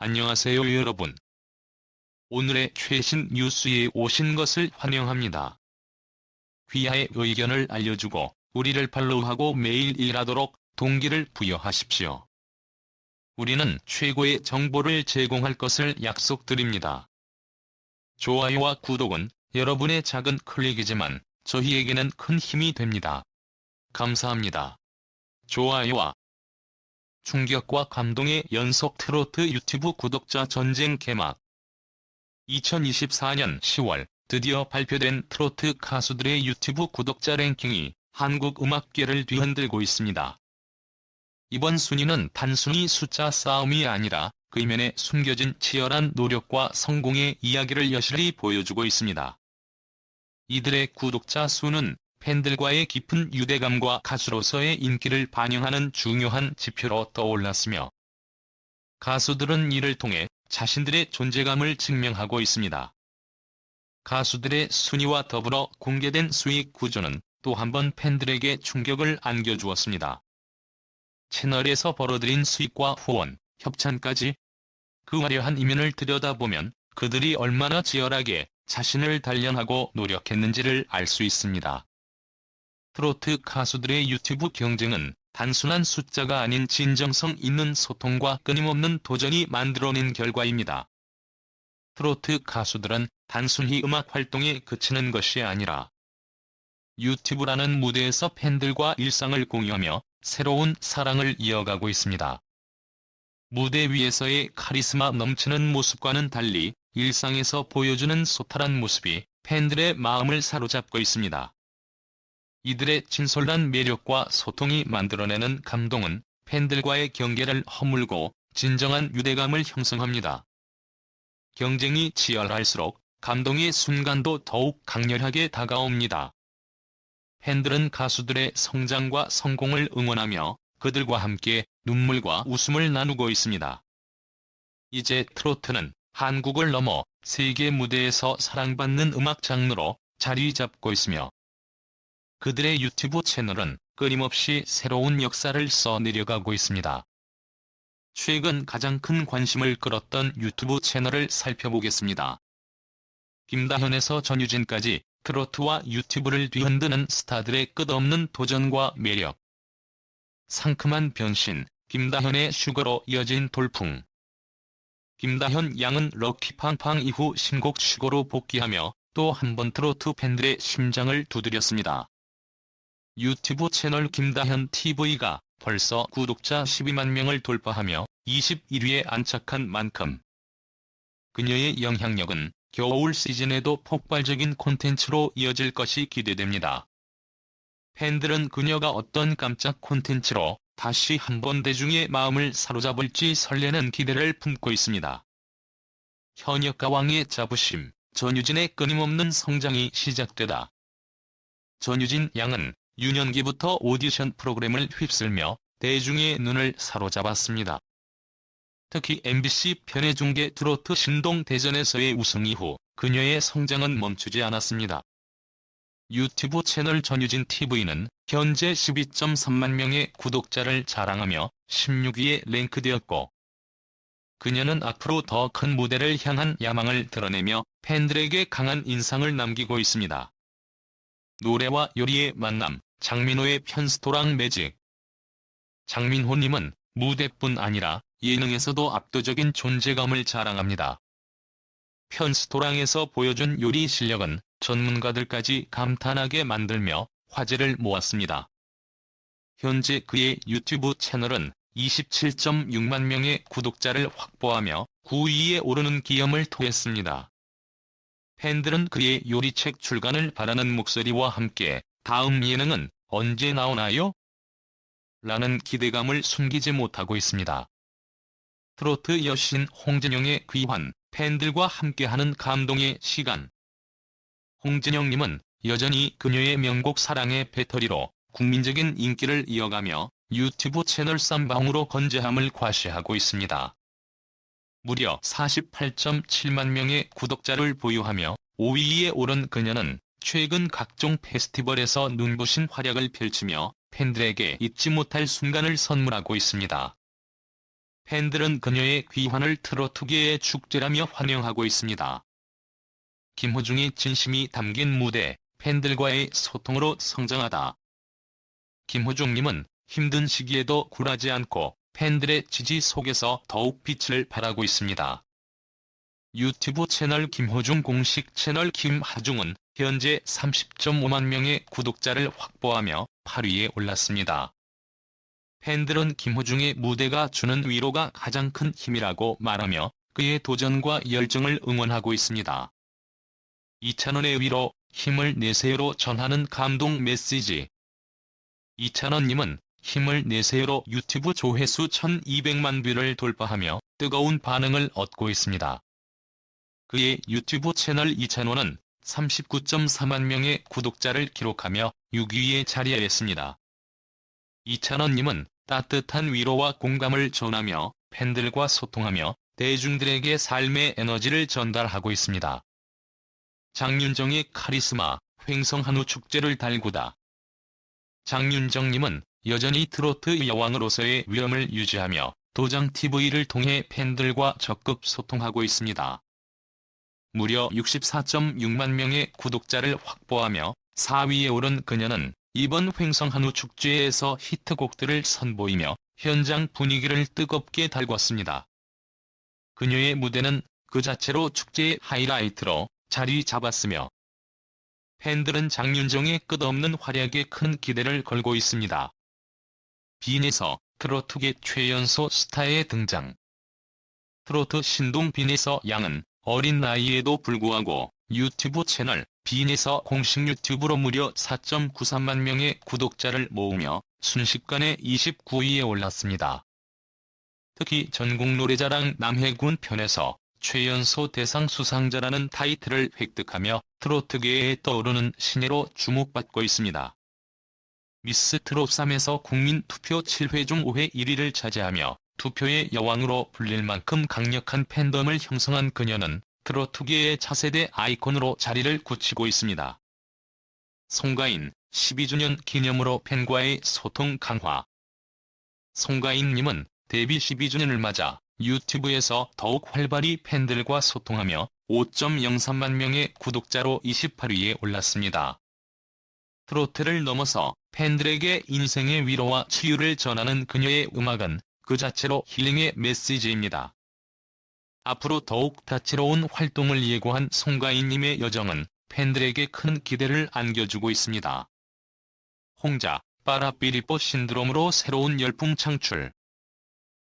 안녕하세요 여러분. 오늘의 최신 뉴스에 오신 것을 환영합니다. 귀하의 의견을 알려주고 우리를 팔로우하고 매일 일하도록 동기를 부여하십시오. 우리는 최고의 정보를 제공할 것을 약속드립니다. 좋아요와 구독은 여러분의 작은 클릭이지만 저희에게는 큰 힘이 됩니다. 감사합니다. 좋아요와 충격과 감동의 연속 트로트 유튜브 구독자 전쟁 개막 2024년 10월 드디어 발표된 트로트 가수들의 유튜브 구독자 랭킹이 한국 음악계를 뒤흔들고 있습니다. 이번 순위는 단순히 숫자 싸움이 아니라 그 이면에 숨겨진 치열한 노력과 성공의 이야기를 여실히 보여주고 있습니다. 이들의 구독자 수는 팬들과의 깊은 유대감과 가수로서의 인기를 반영하는 중요한 지표로 떠올랐으며 가수들은 이를 통해 자신들의 존재감을 증명하고 있습니다. 가수들의 순위와 더불어 공개된 수익 구조는 또 한 번 팬들에게 충격을 안겨주었습니다. 채널에서 벌어들인 수익과 후원, 협찬까지 그 화려한 이면을 들여다보면 그들이 얼마나 치열하게 자신을 단련하고 노력했는지를 알 수 있습니다. 트로트 가수들의 유튜브 경쟁은 단순한 숫자가 아닌 진정성 있는 소통과 끊임없는 도전이 만들어낸 결과입니다. 트로트 가수들은 단순히 음악 활동에 그치는 것이 아니라 유튜브라는 무대에서 팬들과 일상을 공유하며 새로운 사랑을 이어가고 있습니다. 무대 위에서의 카리스마 넘치는 모습과는 달리 일상에서 보여주는 소탈한 모습이 팬들의 마음을 사로잡고 있습니다. 이들의 진솔한 매력과 소통이 만들어내는 감동은 팬들과의 경계를 허물고 진정한 유대감을 형성합니다. 경쟁이 치열할수록 감동의 순간도 더욱 강렬하게 다가옵니다. 팬들은 가수들의 성장과 성공을 응원하며 그들과 함께 눈물과 웃음을 나누고 있습니다. 이제 트로트는 한국을 넘어 세계 무대에서 사랑받는 음악 장르로 자리 잡고 있으며 그들의 유튜브 채널은 끊임없이 새로운 역사를 써내려가고 있습니다. 최근 가장 큰 관심을 끌었던 유튜브 채널을 살펴보겠습니다. 김다현에서 전유진까지 트로트와 유튜브를 뒤흔드는 스타들의 끝없는 도전과 매력. 상큼한 변신, 김다현의 슈거로 이어진 돌풍. 김다현 양은 럭키팡팡 이후 신곡 슈거로 복귀하며 또 한 번 트로트 팬들의 심장을 두드렸습니다. 유튜브 채널 김다현 TV가 벌써 구독자 12만 명을 돌파하며 21위에 안착한 만큼 그녀의 영향력은 겨울 시즌에도 폭발적인 콘텐츠로 이어질 것이 기대됩니다. 팬들은 그녀가 어떤 깜짝 콘텐츠로 다시 한번 대중의 마음을 사로잡을지 설레는 기대를 품고 있습니다. 현역 가 왕의 자부심, 전유진의 끊임없는 성장이 시작되다. 전유진 양은 유년기부터 오디션 프로그램을 휩쓸며 대중의 눈을 사로잡았습니다. 특히 MBC 편의 중계 트로트 신동 대전에서의 우승 이후 그녀의 성장은 멈추지 않았습니다. 유튜브 채널 전유진 TV는 현재 12.3만 명의 구독자를 자랑하며 16위에 랭크되었고 그녀는 앞으로 더 큰 무대를 향한 야망을 드러내며 팬들에게 강한 인상을 남기고 있습니다. 노래와 요리의 만남, 장민호의 편스토랑 매직 장민호님은 무대뿐 아니라 예능에서도 압도적인 존재감을 자랑합니다. 편스토랑에서 보여준 요리 실력은 전문가들까지 감탄하게 만들며 화제를 모았습니다. 현재 그의 유튜브 채널은 27.6만 명의 구독자를 확보하며 9위에 오르는 기염을 토했습니다. 팬들은 그의 요리책 출간을 바라는 목소리와 함께 다음 예능은 언제 나오나요? 라는 기대감을 숨기지 못하고 있습니다. 트로트 여신 홍진영의 귀환, 팬들과 함께하는 감동의 시간. 홍진영님은 여전히 그녀의 명곡 사랑의 배터리로 국민적인 인기를 이어가며 유튜브 채널 쌈방으로 건재함을 과시하고 있습니다. 무려 48.7만 명의 구독자를 보유하며 5위에 오른 그녀는 최근 각종 페스티벌에서 눈부신 활약을 펼치며 팬들에게 잊지 못할 순간을 선물하고 있습니다. 팬들은 그녀의 귀환을 트로트계의 축제라며 환영하고 있습니다. 김호중의 진심이 담긴 무대, 팬들과의 소통으로 성장하다. 김호중님은 힘든 시기에도 굴하지 않고 팬들의 지지 속에서 더욱 빛을 발하고 있습니다. 유튜브 채널 김호중 공식 채널 김하중은 현재 30.5만 명의 구독자를 확보하며 8위에 올랐습니다. 팬들은 김호중의 무대가 주는 위로가 가장 큰 힘이라고 말하며 그의 도전과 열정을 응원하고 있습니다. 이찬원의 위로, 힘을 내세요로 전하는 감동 메시지. 이찬원님은 힘을 내세요로 유튜브 조회수 1200만 뷰를 돌파하며 뜨거운 반응을 얻고 있습니다. 그의 유튜브 채널 이찬원은 39.4만 명의 구독자를 기록하며 6위에 자리했습니다. 이찬원님은 따뜻한 위로와 공감을 전하며 팬들과 소통하며 대중들에게 삶의 에너지를 전달하고 있습니다. 장윤정의 카리스마, 횡성한우 축제를 달구다. 장윤정님은 여전히 트로트 여왕으로서의 위엄을 유지하며 도장TV를 통해 팬들과 적극 소통하고 있습니다. 무려 64.6만 명의 구독자를 확보하며 4위에 오른 그녀는 이번 횡성한우 축제에서 히트곡들을 선보이며 현장 분위기를 뜨겁게 달궜습니다. 그녀의 무대는 그 자체로 축제의 하이라이트로 자리 잡았으며 팬들은 장윤정의 끝없는 활약에 큰 기대를 걸고 있습니다. 빈에서 트로트계 최연소 스타의 등장 트로트 신동 빈에서 양은 어린 나이에도 불구하고 유튜브 채널 빈에서 공식 유튜브로 무려 4.93만 명의 구독자를 모으며 순식간에 29위에 올랐습니다. 특히 전국 노래자랑 남해군 편에서 최연소 대상 수상자라는 타이틀을 획득하며 트로트계에 떠오르는 신예로 주목받고 있습니다. 미스 트롯 3에서 국민 투표 7회 중 5회 1위를 차지하며 투표의 여왕으로 불릴 만큼 강력한 팬덤을 형성한 그녀는 트로트계의 차세대 아이콘으로 자리를 굳히고 있습니다. 송가인 12주년 기념으로 팬과의 소통 강화 송가인님은 데뷔 12주년을 맞아 유튜브에서 더욱 활발히 팬들과 소통하며 5.03만 명의 구독자로 28위에 올랐습니다. 트로트를 넘어서 팬들에게 인생의 위로와 치유를 전하는 그녀의 음악은 그 자체로 힐링의 메시지입니다. 앞으로 더욱 다채로운 활동을 예고한 송가인님의 여정은 팬들에게 큰 기대를 안겨주고 있습니다. 홍자, 빠라삐리뽀 신드롬으로 새로운 열풍 창출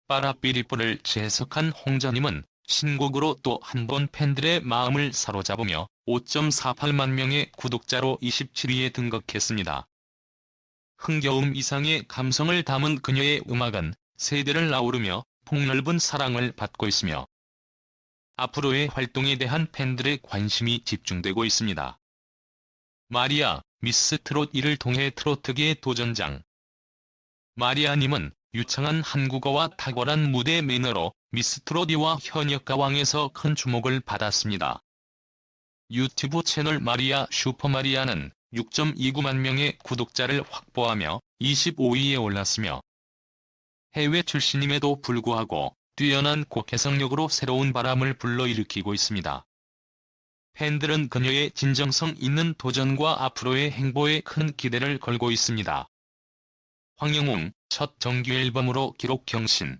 빠라삐리뽀를 재해석한 홍자님은 신곡으로 또 한 번 팬들의 마음을 사로잡으며 5.48만 명의 구독자로 27위에 등극했습니다. 흥겨움 이상의 감성을 담은 그녀의 음악은 세대를 아우르며 폭넓은 사랑을 받고 있으며 앞으로의 활동에 대한 팬들의 관심이 집중되고 있습니다. 마리아, 미스 트롯 1을 통해 트로트계의 도전장 마리아님은 유창한 한국어와 탁월한 무대 매너로 미스 트롯이와 현역 가왕에서 큰 주목을 받았습니다. 유튜브 채널 마리아 슈퍼마리아는 6.29만 명의 구독자를 확보하며 25위에 올랐으며 해외 출신임에도 불구하고 뛰어난 곡해석력으로 새로운 바람을 불러일으키고 있습니다. 팬들은 그녀의 진정성 있는 도전과 앞으로의 행보에 큰 기대를 걸고 있습니다. 황영웅, 첫 정규 앨범으로 기록 경신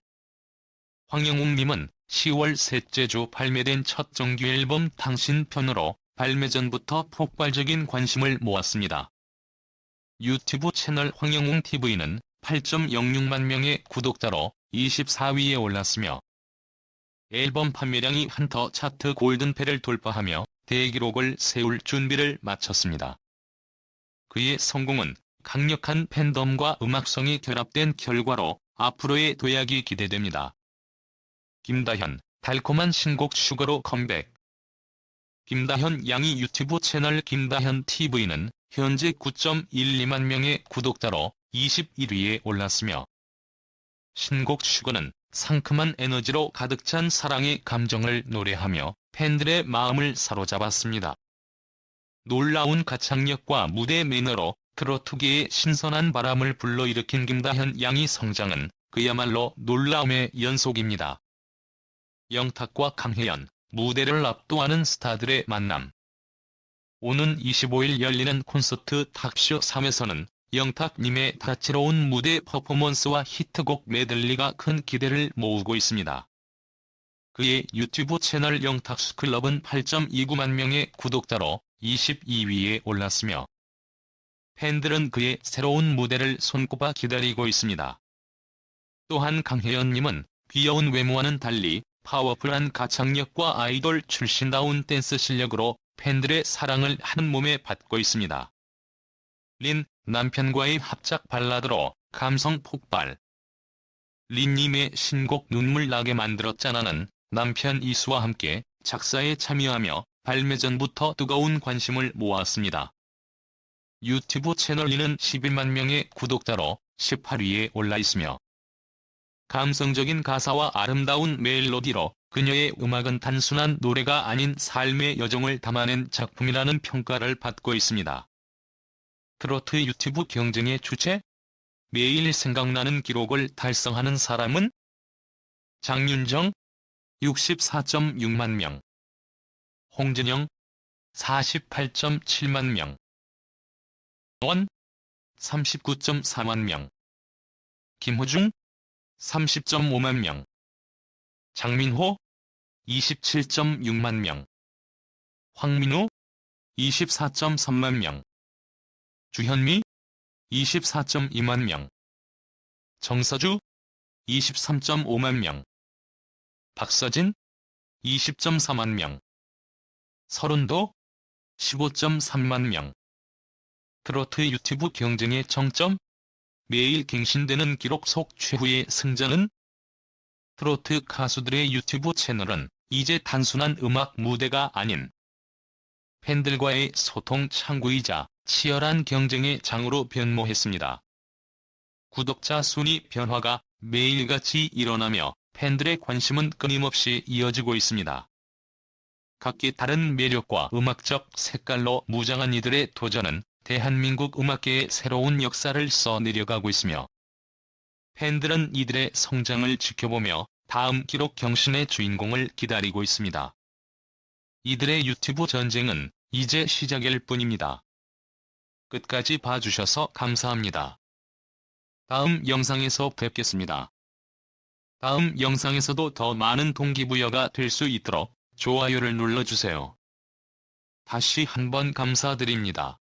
황영웅님은 10월 셋째 주 발매된 첫 정규 앨범 당신 편으로 발매 전부터 폭발적인 관심을 모았습니다. 유튜브 채널 황영웅TV는 8.06만 명의 구독자로 24위에 올랐으며 앨범 판매량이 한터 차트 골든패를 돌파하며 대기록을 세울 준비를 마쳤습니다. 그의 성공은 강력한 팬덤과 음악성이 결합된 결과로 앞으로의 도약이 기대됩니다. 김다현, 달콤한 신곡 슈거로 컴백 김다현 양이 유튜브 채널 김다현 TV는 현재 9.12만 명의 구독자로 21위에 올랐으며 신곡 슈거는 상큼한 에너지로 가득 찬 사랑의 감정을 노래하며 팬들의 마음을 사로잡았습니다. 놀라운 가창력과 무대 매너로 트로트계의 신선한 바람을 불러일으킨 김다현 양의 성장은 그야말로 놀라움의 연속입니다. 영탁과 강혜연, 무대를 압도하는 스타들의 만남. 오는 25일 열리는 콘서트 탁쇼 3에서는 영탁님의 다채로운 무대 퍼포먼스와 히트곡 메들리가 큰 기대를 모으고 있습니다. 그의 유튜브 채널 영탁스클럽은 8.29만 명의 구독자로 22위에 올랐으며 팬들은 그의 새로운 무대를 손꼽아 기다리고 있습니다. 또한 강혜연님은 귀여운 외모와는 달리 파워풀한 가창력과 아이돌 출신다운 댄스 실력으로 팬들의 사랑을 한 몸에 받고 있습니다. 린, 남편과의 합작 발라드로 감성 폭발. 린님의 신곡 눈물 나게 만들었잖아는 남편 이수와 함께 작사에 참여하며 발매 전부터 뜨거운 관심을 모았습니다. 유튜브 채널 리는 11만 명의 구독자로 18위에 올라 있으며 감성적인 가사와 아름다운 멜로디로 그녀의 음악은 단순한 노래가 아닌 삶의 여정을 담아낸 작품이라는 평가를 받고 있습니다. 트로트 유튜브 경쟁의 주체? 매일 생각나는 기록을 달성하는 사람은? 장윤정 64.6만 명. 홍진영 48.7만 명. 원 39.4만 명. 김호중 30.5만 명. 장민호 27.6만 명. 황민우 24.3만 명 주현미 24.2만 명. 정서주 23.5만 명. 박서진 20.4만 명. 서른도 15.3만 명. 트로트 유튜브 경쟁의 정점? 매일 갱신되는 기록 속 최후의 승자는? 트로트 가수들의 유튜브 채널은 이제 단순한 음악 무대가 아닌 팬들과의 소통 창구이자 치열한 경쟁의 장으로 변모했습니다. 구독자 순위 변화가 매일같이 일어나며 팬들의 관심은 끊임없이 이어지고 있습니다. 각기 다른 매력과 음악적 색깔로 무장한 이들의 도전은 대한민국 음악계의 새로운 역사를 써내려가고 있으며 팬들은 이들의 성장을 지켜보며 다음 기록 경신의 주인공을 기다리고 있습니다. 이들의 유튜브 전쟁은 이제 시작일 뿐입니다. 끝까지 봐주셔서 감사합니다. 다음 영상에서 뵙겠습니다. 다음 영상에서도 더 많은 동기부여가 될 수 있도록 좋아요를 눌러주세요. 다시 한번 감사드립니다.